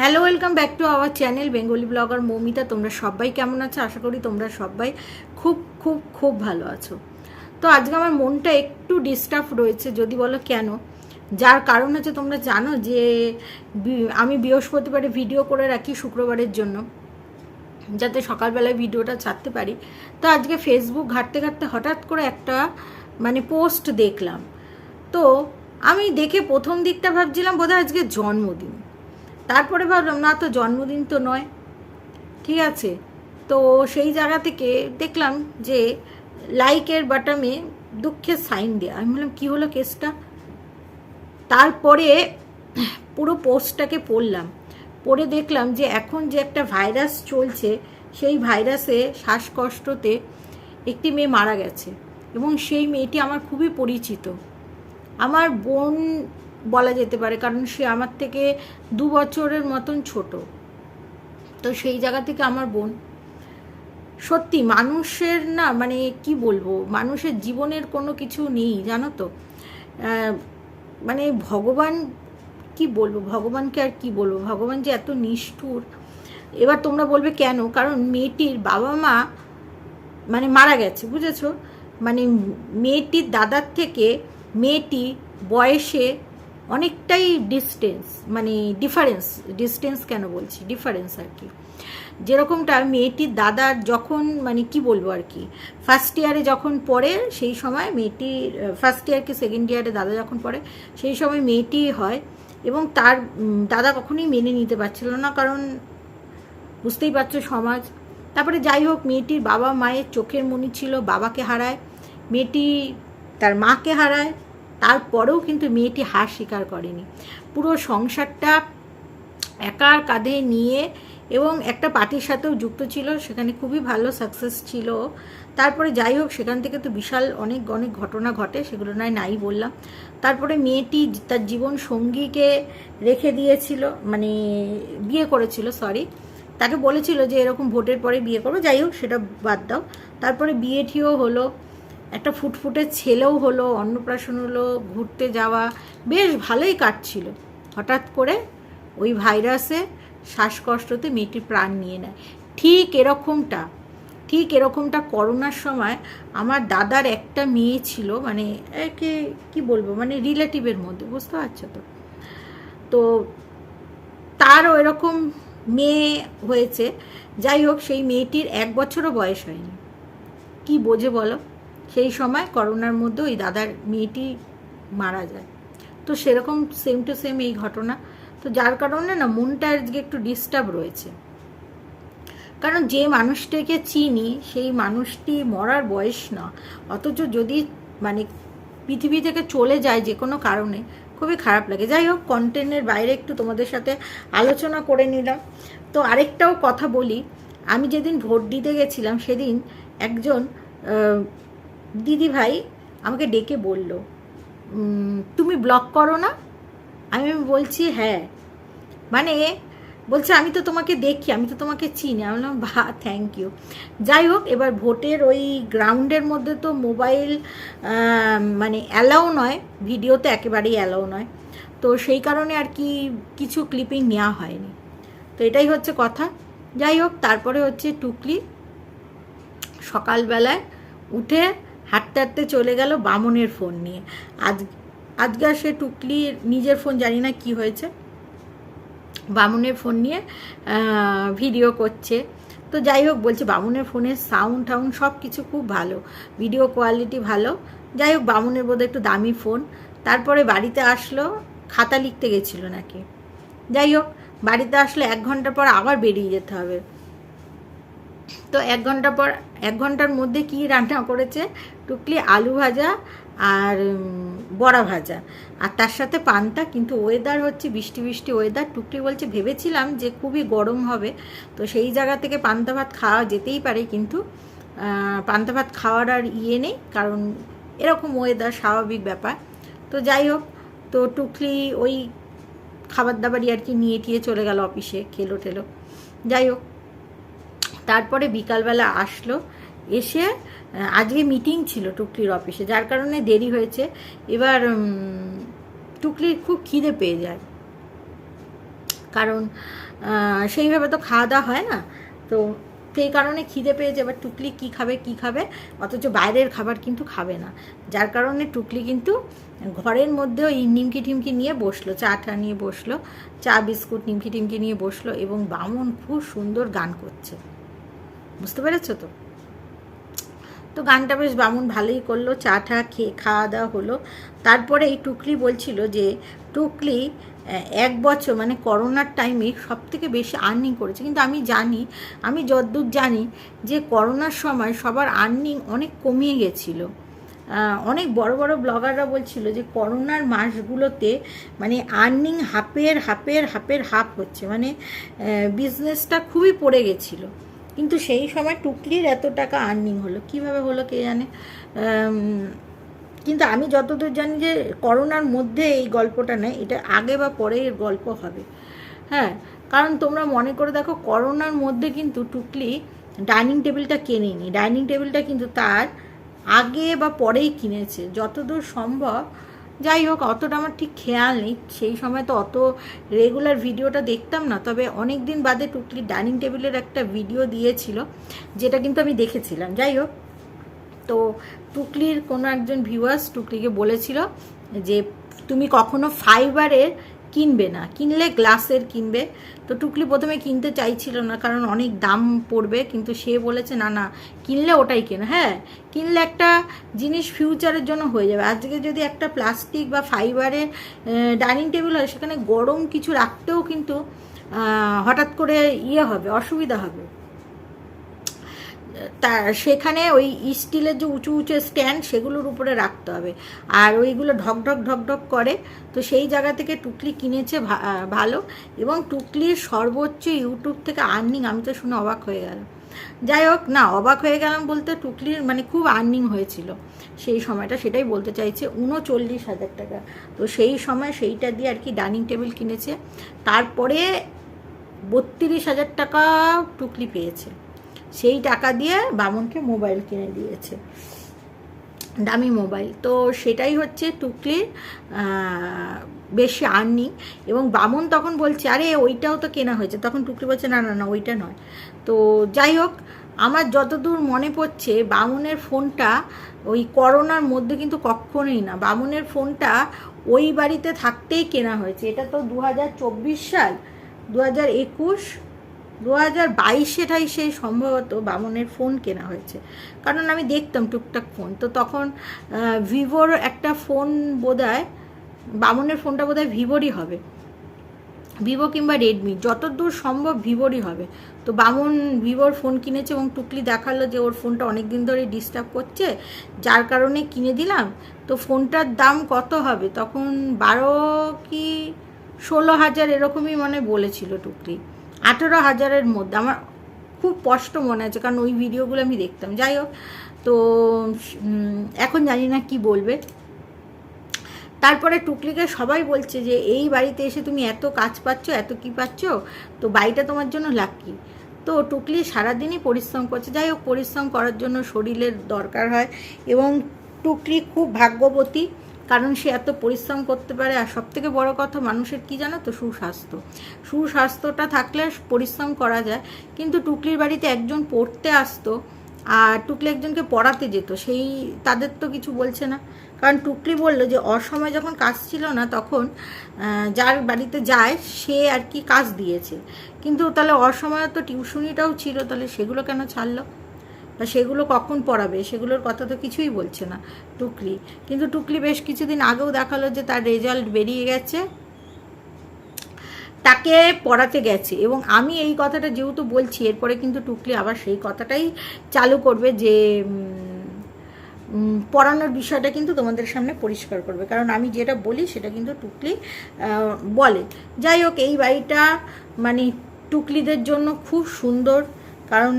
Hello welcome back to our channel Bengali blogger Moumita তোমরা সবাই কেমন আছো? আশা করি তোমরা সবাই খুব খুব খুব ভালো আছো। তো আজকে আমার মনটা একটু ডিস্টার্ব রয়েছে, যদি বলো কেন? যার কারণ হচ্ছে তোমরা জানো যে আমি বৃহস্পতিবারে ভিডিও করে রাখি শুক্রবারের জন্য, যাতে সকালবেলায় ভিডিওটা ছাড়তে পারি। তো আজকে ফেসবুক ঘাঁটতে ঘাঁটতে হঠাৎ করে একটা মানে পোস্ট দেখলাম। তো আমি দেখে প্রথম দিকটা ভাবছিলাম, বোধহয় আজকে জন্মদিন। তারপরে ভাবলাম, না, তো জন্মদিন তো নয়। ঠিক আছে। তো সেই জায়গা থেকে দেখলাম যে লাইকের বাটামে দুঃখের সাইন দেওয়া আমি বললাম, কী হলো কেসটা? তারপরে পুরো পোস্টটাকে পড়লাম। পড়ে দেখলাম যে এখন যে একটা ভাইরাস চলছে, সেই ভাইরাসে শ্বাসকষ্টতে একটি মেয়ে মারা গেছে এবং সেই মেয়েটি আমার খুবই পরিচিত। আমার বোন বলা যেতে পারে, কারণ সে আমার থেকে দু বছরের মতন ছোট। তো সেই জায়গা থেকে আমার বোন। সত্যি, মানুষের না মানে কি বলব, মানুষের জীবনের কোনো কিছু নেই, জানো তো? মানে ভগবান কি বলব, ভগবানকে আর কি বলব? ভগবান যে এত নিষ্ঠুর। এবার তোমরা বলবে কেন? কারণ মেয়েটির বাবা মা মানে মারা গেছে, বুঝেছ? মানে মেয়েটির দাদার থেকে মেয়েটি বয়সে অনেকটাই ডিস্টেন্স মানে ডিফারেন্স ডিস্টেন্স কেন বলছি? ডিফারেন্স আর কি। যেরকমটা মেয়েটির দাদার যখন মানে কি বলব আর কি ফার্স্ট ইয়ারে যখন পড়ে, সেই সময় মেয়েটির ফার্স্ট ইয়ার কি সেকেন্ড ইয়ারে দাদা যখন পড়ে, সেই সময় মেয়েটি হয় এবং তার দাদা কখনোই মেনে নিতে পারছিল না কারণ বুঝতেই পারছ সমাজ। তারপরে যাই হোক, মেয়েটির বাবা মায়ের চোখের মনি ছিল, বাবাকে হারায়। মেয়েটি তার মাকে হারায়। তারপরেও কিন্তু মেয়েটি হার স্বীকার করেনি। পুরো সংসারটা একার কাঁধে নিয়ে এবং একটা পার্টির সাথেও যুক্ত ছিল, সেখানে খুবই ভালো সাকসেস ছিল। তারপরে যাই হোক, সেখান থেকে তো বিশাল অনেক অনেক ঘটনা ঘটে, সেগুলো নয়, নাই বললাম। তারপরে মেয়েটি তার জীবন সঙ্গীকে রেখে দিয়েছিল মানে বিয়ে করেছিল সরি তাকে বলেছিল যে এরকম ভোটের পরে বিয়ে করব যাই হোক, সেটা বাদ দাও। তারপরে বিয়ে ঠিও হলো। একটা ফুটফুটে ছেলেও হলো, অন্নপ্রাশন হলো, ঘুরতে যাওয়া, বেশ ভালোই কাটছিল। হঠাৎ করে ওই ভাইরাসে শ্বাসকষ্টতে মেয়েটির প্রাণ নিয়ে নেয়। ঠিক এরকমটা ঠিক এরকমটা করোনার সময় আমার দাদার একটা মেয়ে ছিল মানে একে, কি বলব মানে রিলেটিভের মধ্যে, বুঝতে পারছ তো? তো তারও এরকম মেয়ে হয়েছে। যাই হোক, সেই মেয়েটির এক বছরও বয়স হয়নি। কি বোঝে বলো? সেই সময় করোনার মধ্যে ওই দাদার মেয়েটি মারা যায়। তো সেরকম সেম টু সেম এই ঘটনা। তো যার কারণে না, মনটা আজকে একটু ডিস্টার্ব রয়েছে। কারণ যে মানুষটাকে চিনি, সেই মানুষটি মরার বয়স না। অথচ যদি মানে পৃথিবী থেকে চলে যায় যে কোনো কারণে, খুবই খারাপ লাগে। যাই হোক কন্টেন্টের বাইরে একটু তোমাদের সাথে আলোচনা করে নিলাম। তো আরেকটাও কথা বলি। আমি যেদিন ভোট দিতে গেছিলাম, সেদিন একজন দিদি ভাই আমাকে ডেকে বলল তুমি ব্লক করো না? আমি বলছি হ্যাঁ। মানে বলছে, আমি তো তোমাকে দেখি, আমি তো তোমাকে চিনি। আমি বললাম বা থ্যাংক ইউ যাই হোক, এবার ভোটের ওই গ্রাউন্ডের মধ্যে তো মোবাইল মানে অ্যালাও নয় ভিডিওতে একেবারেই অ্যালাও নয়। তো সেই কারণে আর কি কিছু ক্লিপিং নেওয়া হয়নি। তো এটাই হচ্ছে কথা। যাই হোক, তারপরে হচ্ছে টুকলি সকালবেলায় উঠে হাঁটতে হাঁটতে চলে গেল বামনের ফোন নিয়ে। আজ আজকে সে টুকলি নিজের ফোন জানি না কি হয়েছে। বামুনের ফোন নিয়ে ভিডিও করছে। তো যাই হোক, বলছে বামুনের ফোনের সাউন্ড টাউন্ড সব কিছু খুব ভালো। ভিডিও কোয়ালিটি ভালো। যাই হোক, বামুনের বোধহয় একটু দামি ফোন। তারপরে বাড়িতে আসলো, খাতা লিখতে গেছিল নাকি। যাই হোক, বাড়িতে আসলে এক ঘণ্টা পর আবার বেরিয়ে যেতে হবে। তো এক ঘণ্টা পর, এক ঘণ্টার মধ্যে কি রান্না করেছে? টুকলি আলু ভাজা আর বড়া ভাজা। আর তার সাথে পান্তা, কিন্তু ওয়েদার হচ্ছে বৃষ্টি বৃষ্টি ওয়েদার টুকলি বলছে, ভেবেছিলাম যে খুবই গরম হবে। তো সেই জায়গা থেকে পান্তা ভাত খাওয়া যেতেই পারে, কিন্তু পান্তা ভাত খাওয়ার আর ইয়ে নেই, কারণ এরকম ওয়েদার স্বাভাবিক ব্যাপার। তো যাই হোক, তো টুকলি ওই খাবার দাবারই আর কি নিয়ে টিয়ে চলে গেল অফিসে খেলো টেলো যাই হোক তারপরে বিকালবেলা আসলো। এসে আজকে মিটিং ছিল টুকলির অফিসে যার কারণে দেরি হয়েছে। এবার টুকলির খুব খিদে পেয়ে যায়। কারণ সেইভাবে তো খাওয়া দাওয়া হয় না। তো সেই কারণে খিদে পেয়েছে এবার টুকলি কি খাবে কি খাবে? অথচ বাইরের খাবার কিন্তু খাবে না। যার কারণে টুকলি কিন্তু ঘরের মধ্যে ওই নিমকি টিমকি নিয়ে বসল, চা টা নিয়ে বসল, চা, বিস্কুট, নিমকি টিমকি নিয়ে বসল এবং বামন খুব সুন্দর গান করছে। বুঝতে পেরেছ তো? তো গানটা বেশ বামুন ভালোই করল, চা টা খেয়ে খাওয়া দাওয়া হলো। তারপরে এই টুকলি বলছিল যে, টুকলি এক বছর মানে করোনার টাইমে সব থেকে বেশি আর্নিং করেছে। কিন্তু আমি জানি, আমি যদ্দূর জানি যে করোনার সময় সবার আর্নিং অনেক কমিয়ে গেছিল। অনেক বড় বড় ব্লগাররা বলছিল যে করোনার মাসগুলোতে মানে আর্নিং হাফের হাফের হাফের হাফ হচ্ছে। মানে বিজনেসটা খুবই পড়ে গেছিল। কিন্তু সেই সময় টুকলির এত টাকা আর্নিং হলো। কীভাবে হলো কে জানে? কিন্তু আমি যতদূর জানি যে করোনার মধ্যে এই গল্পটা নেই এটা আগে বা পরে এর গল্প হবে। হ্যাঁ কারণ তোমরা মনে করে দেখো, করোনার মধ্যে কিন্তু টুকলি ডাইনিং টেবিলটা কেনেনি। ডাইনিং টেবিলটা কিন্তু তার আগে বা পরেই কিনেছে। যতদূর সম্ভব যাই হোক, অতটা আমার ঠিক খেয়াল নেই। সেই সময় তো অত রেগুলার ভিডিওটা দেখতাম না, তবে অনেক দিন বাদে টুকলি ডাইনিং টেবিলের একটা ভিডিও দিয়েছিল, যেটা কিন্তু আমি দেখেছিলাম। যাই হোক, তো টুকলির কোনো একজন ভিউয়ার্স টুকলিকে বলেছিল যে, তুমি কখনো ফাইবারের কিনবে না। কিনলে গ্লাসের কিনবে। তো টুকলি প্রথমে কিনতে চাইছিল না, কারণ অনেক দাম পড়বে, কিন্তু সে বলেছে, না না, কিনলে ওটাই কেন? হ্যাঁ কিনলে একটা জিনিস ফিউচারের জন্য হয়ে যাবে। আজকে যদি একটা প্লাস্টিক বা ফাইবারের ডাইনিং টেবিল হয়, সেখানে গরম কিছু রাখতেও কিন্তু হঠাৎ করে ইয়ে হবে, অসুবিধা হবে। তা সেখানে ওই স্টিলের যে উঁচু উঁচু স্ট্যান্ড সেগুলোর উপরে রাখতে হবে। আর ওইগুলো ঢক ঢক ঢক ঢক করে, তো সেই জায়গা থেকে টুকলি কিনেছে ভালো এবং টুকলির সর্বোচ্চ ইউটিউব থেকে আর্নিং আমি তো শুনে অবাক হয়ে গেলাম। যাই হোক, না, অবাক হয়ে গেলাম বলতে টুকলির মানে খুব আর্নিং হয়েছিল সেই সময়টা, সেটাই বলতে চাইছে, উনচল্লিশ হাজার টাকা। তো সেই সময় সেইটা দিয়ে আর কি ডাইনিং টেবিল কিনেছে। তারপরে বত্রিশ হাজার টাকা টুকলি পেয়েছে। সেই টাকা দিয়ে বামনকে মোবাইল কিনে দিয়েছে। দামি মোবাইল। তো সেটাই হচ্ছে টুকলির বেশি আর্নিং। এবং বামন তখন বলছে, আরে, ওইটাও তো কেনা হয়েছে। তখন টুকলি বলছে, না না না, ওইটা নয়। তো যাই হোক, আমার যতদূর মনে পড়ছে, বামনের ফোনটা ওই করোনার মধ্যে কিন্তু কখনোই না। বামনের ফোনটা ওই বাড়িতে থাকতেই কেনা হয়েছে। এটা তো দু হাজার চব্বিশ সাল। দু হাজার একুশ দু হাজার বাইশে ঠাইশে সম্ভবত বামনের ফোন কেনা হয়েছে। কারণ আমি দেখতাম টুকটাক ফোন। তো তখন ভিভোর একটা ফোন বোধহয়, বামনের ফোনটা বোধহয় ভিভোরই হবে। ভিভো কিংবা রেডমি, যতদূর সম্ভব ভিভোরই হবে। তো বামন ভিভোর ফোন কিনেছে এবং টুকলি দেখাল যে ওর ফোনটা অনেক দিন ধরে ডিস্টার্ব করছে। যার কারণে কিনে দিলাম। তো ফোনটার দাম কত হবে? তখন বারো কি ষোলো হাজার এরকমই মানে বলেছিল টুকলি। আঠেরো হাজারের মধ্যে, আমার খুব স্পষ্ট মনে আছে, কারণ ওই ভিডিওগুলো আমি দেখতাম। যাই হোক, তো এখন জানি না কি বলবে। তারপরে টুকলিকে সবাই বলছে যে, এই বাড়িতে এসে তুমি এত কাজ পাচ্ছ, এত কি পাচ্ছ? তো বাড়িটা তোমার জন্য লাকি তো টুকলি সারাদিনই পরিশ্রম করছে। যাই হোক, পরিশ্রম করার জন্য শরীরের দরকার হয় এবং টুকলি খুব ভাগ্যবতী। কারণ সে এত পরিশ্রম করতে পারে, আর সব থেকে বড় কথা মানুষের কি জানো তো? সুস্বাস্থ্য। সুস্বাস্থ্যটা থাকলে পরিশ্রম করা যায়, কিন্তু টুকলির বাড়িতে একজন পড়তে আসতো, আর টুকলি একজনকে পড়াতে যেত, সেই তাদের তো কিছু বলছে না। কারণ টুকলি বলল যে, অসময় যখন কাজ ছিল না, তখন যার বাড়িতে যায়, সে আর কি কাজ দিয়েছে। কিন্তু তাহলে অসময়ে তো টিউশনিটাও ছিল, তাহলে সেগুলো কেন ছাড়লো? বা সেগুলো কখন পড়াবে? সেগুলোর কথা তো কিছুই বলছে না টুকলি কিন্তু টুকলি বেশ কিছুদিন আগেও দেখাল যে তার রেজাল্ট বেরিয়ে গেছে। তাকে পড়াতে গেছে এবং আমি এই কথাটা যেহেতু বলছি, এরপরে কিন্তু টুকলি আবার সেই কথাটাই চালু করবে যে পড়ানোর বিষয়টা কিন্তু তোমাদের সামনে পরিষ্কার করবে। কারণ আমি যেটা বলি সেটা কিন্তু টুকলি বলে। যাই হোক, এই বাড়িটা মানে টুকলিদের জন্য খুব সুন্দর। কারণ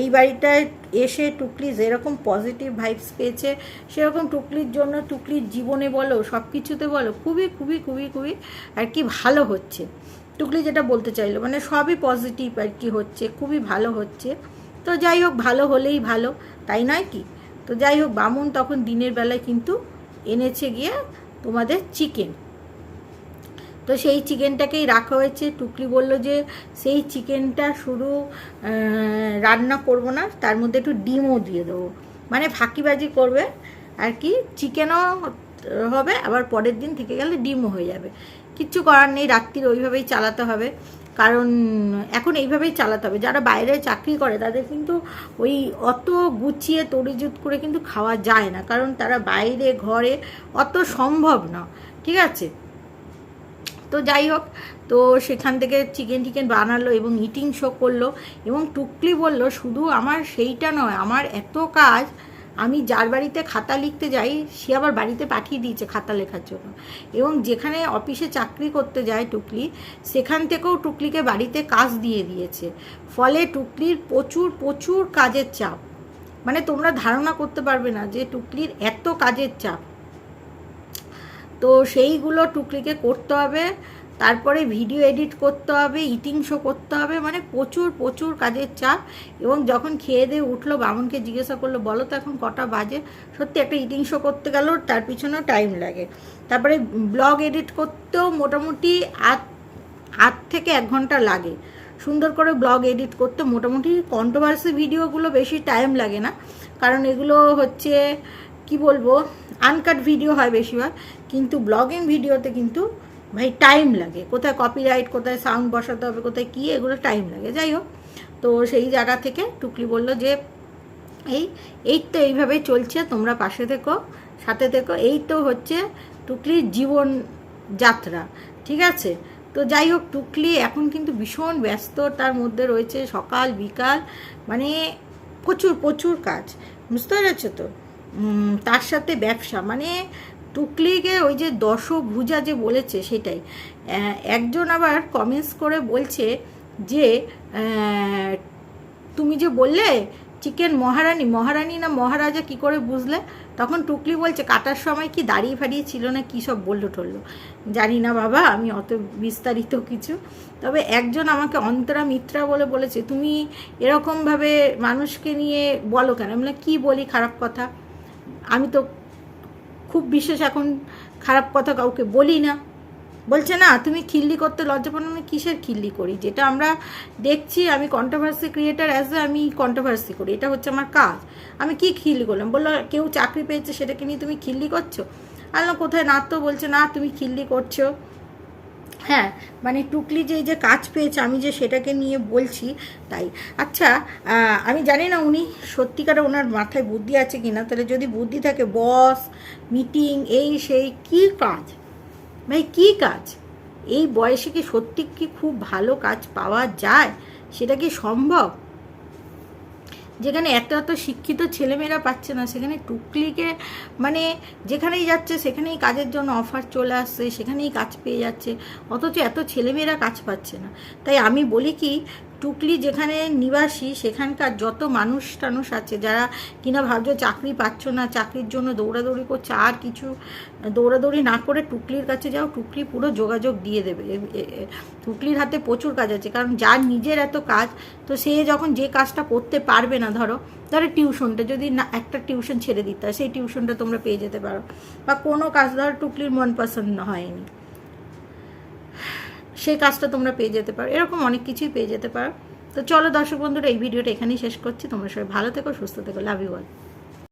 এই বাড়িটায় এসে টুকলি যেরকম পজিটিভ ভাইবস পেয়েছে, সেরকম টুকলির জন্য টুকলির জীবনে বলো সব কিছুতে বলো, খুবই খুবই খুবই খুবই আর কি ভালো হচ্ছে। টুকলি যেটা বলতে চাইলো মানে সবই পজিটিভ আর কি হচ্ছে, খুবই ভালো হচ্ছে। তো যাই হোক, ভালো হলেই ভালো, তাই নয় কি? তো যাই হোক, বামুন তখন দিনের বেলায় কিন্তু এনেছে গিয়ে তোমাদের চিকেন তো সেই চিকেনটাকেই রাখা হয়েছে। টুকলি বলল যে সেই চিকেনটা শুরু রান্না করব না, তার মধ্যে একটু ডিমও দিয়ে দেবো। মানে ফাঁকিবাজি করবে আর কি, চিকেনও হবে, আবার পরের দিন থেকে গেলে ডিমও হয়ে যাবে। কিচ্ছু করার নেই, রাত্রির ওইভাবেই চালাতে হবে। কারণ এখন এইভাবেই চালাতে হবে। যারা বাইরে চাকরি করে, তাদের কিন্তু ওই অত গুছিয়ে তরিজুত করে কিন্তু খাওয়া যায় না। কারণ তারা বাইরে, ঘরে অত সম্ভব না। ঠিক আছে? তো যাই হোক, তো সেখান থেকে চিকেন টিকেন বানালো এবং ইটিং শো করল এবং টুকলি বলল, শুধু আমার সেইটা নয়, আমার এত কাজ, আমি যার বাড়িতে খাতা লিখতে যাই, সে আবার বাড়িতে পাঠিয়ে দিয়েছে খাতা লেখার জন্য। এবং যেখানে অফিসে চাকরি করতে যায় টুকলি, সেখান থেকেও টুকলিকে বাড়িতে কাজ দিয়ে দিয়েছে। ফলে টুকলির প্রচুর প্রচুর কাজের চাপ। মানে তোমরা ধারণা করতে পারবে না যে টুকলির এত কাজের চাপ। তো সেইগুলো টুকলিকে করতে হবে, তারপরে ভিডিও এডিট করতে হবে ইটিং শো করতে হবে মানে প্রচুর প্রচুর কাজের চাপ। এবং যখন খেয়ে দিয়ে উঠল, বামনকে জিজ্ঞাসা করল, বলো তো এখন কটা বাজে? সত্যি একটা ইটিং শো করতে গেলেও তার পিছনেও টাইম লাগে। তারপরে ব্লগ এডিট করতেও মোটামুটি আধ আধ থেকে এক ঘণ্টা লাগে। সুন্দর করে ব্লগ এডিট করতে মোটামুটি কন্ট্রোভার্সি ভিডিওগুলো বেশি টাইম লাগে না। কারণ এগুলো হচ্ছে কি বলব আনকাট ভিডিও হয় বেশিরভাগ, কিন্তু ব্লগিং ভিডিওতে কিন্তু ভাই টাইম লাগে। কোথায় কপিরাইট কোথায় সাউন্ড বসাতে হবে, কোথায় কী, এগুলো টাইম লাগে। যাই হোক, তো সেই জায়গা থেকে টুকলি বলল যে, এই এই তো এইভাবেই চলছে, তোমরা পাশে থেকো, সাথে থেকো। এই তো হচ্ছে টুকলির জীবন যাত্রা, ঠিক আছে? তো যাই হোক, টুকলি এখন কিন্তু ভীষণ ব্যস্ত তার মধ্যে রয়েছে, সকাল, বিকাল মানে প্রচুর প্রচুর কাজ, বুঝতে পেরেছ তো? তার সাথে ব্যবসা। মানে টুকলিকে ওই যে দশভুজা যে বলেছে সেটাই। একজন আবার কমেন্টস করে বলছে যে তুমি যে বললে চিকেন মহারানী মহারানী না মহারাজা কি করে বুঝলে? তখন টুকলি বলছে কাটার সময় কি দাঁড়িয়ে ফাড়িয়ে ছিল না কী সব বলল টললো? জানি না বাবা আমি অত বিস্তারিত কিছু। তবে একজন আমাকে অন্তরা মিত্রা বলে বলেছে তুমি এরকমভাবে মানুষকে নিয়ে বলো কেন? আমি বললাম, কি বলি খারাপ কথা? আমি তো খুব বিশেষ এখন খারাপ কথা কাউকে বলি না। বলছে, না, তুমি খিল্লি করতে লজ্জা পানো আমি কিসের খিল্লি করি? যেটা আমরা দেখছি, আমি কন্ট্রোভার্সি ক্রিয়েটার অ্যাজ এ আমি কন্ট্রোভার্সি করি। এটা হচ্ছে আমার কাজ। আমি কি খিল্লি করলাম? বলল, কেউ চাকরি পেয়েছে, সেটাকে নিয়ে তুমি খিল্লি করছ? আল্লাহ কোথায়? না তো বলছে, না, তুমি খিল্লি করছ। হ্যাঁ মানে টুকলি যে যে কাজ পেয়েছে, আমি যে সেটাকে নিয়ে বলছি তাই। আচ্ছা আমি জানি না উনি সত্যিকারে ওনার মাথায় বুদ্ধি আছে কি না তাহলে যদি বুদ্ধি থাকে, বস, মিটিং, এই সেই, কি কাজ? ভাই কি কাজ? এই বয়সে কি সত্যি কি খুব ভালো কাজ পাওয়া যায়? সেটা কি সম্ভব? যেখানে এত এত শিক্ষিত ছেলেমেয়েরা পাচ্ছে না, সেখানে টুকলিকে মানে যেখানেই যাচ্ছে সেখানেই কাজের জন্য অফার চলে আসছে, সেখানেই কাজ পেয়ে যাচ্ছে, অথচ এত ছেলেমেয়েরা কাজ পাচ্ছে না। তাই আমি বলি কি টুকলি যেখানে নিবাসী, সেখানকার যত মানুষ টানুষ আছে, যারা কিনা ভাবছ চাকরি পাচ্ছ না, চাকরির জন্য দৌড়াদৌড়ি করছে, আর কিছু দৌড়াদৌড়ি না করে টুকলির কাছে যাও, টুকলি পুরো যোগাযোগ দিয়ে দেবে। টুকলির হাতে প্রচুর কাজ আছে, কারণ যার নিজের এত কাজ, তো সে যখন যে কাজটা করতে পারবে না, ধরো ধরো টিউশনটা যদি না, একটা টিউশন ছেড়ে দিতে হয়, সেই টিউশনটা তোমরা পেয়ে যেতে পারো। বা কোনো কাজ, ধরো টুকলির মন পছন্দ হয়নি। সেই কাজটা তোমরা পেয়ে যেতে পারো। এরকম অনেক কিছুই পেয়ে যেতে পারো। তো চলো দর্শক বন্ধুরা, এই ভিডিওটা এখানেই শেষ করছি। তোমরা সবাই ভালো থেকো, সুস্থ থেকো। Love you all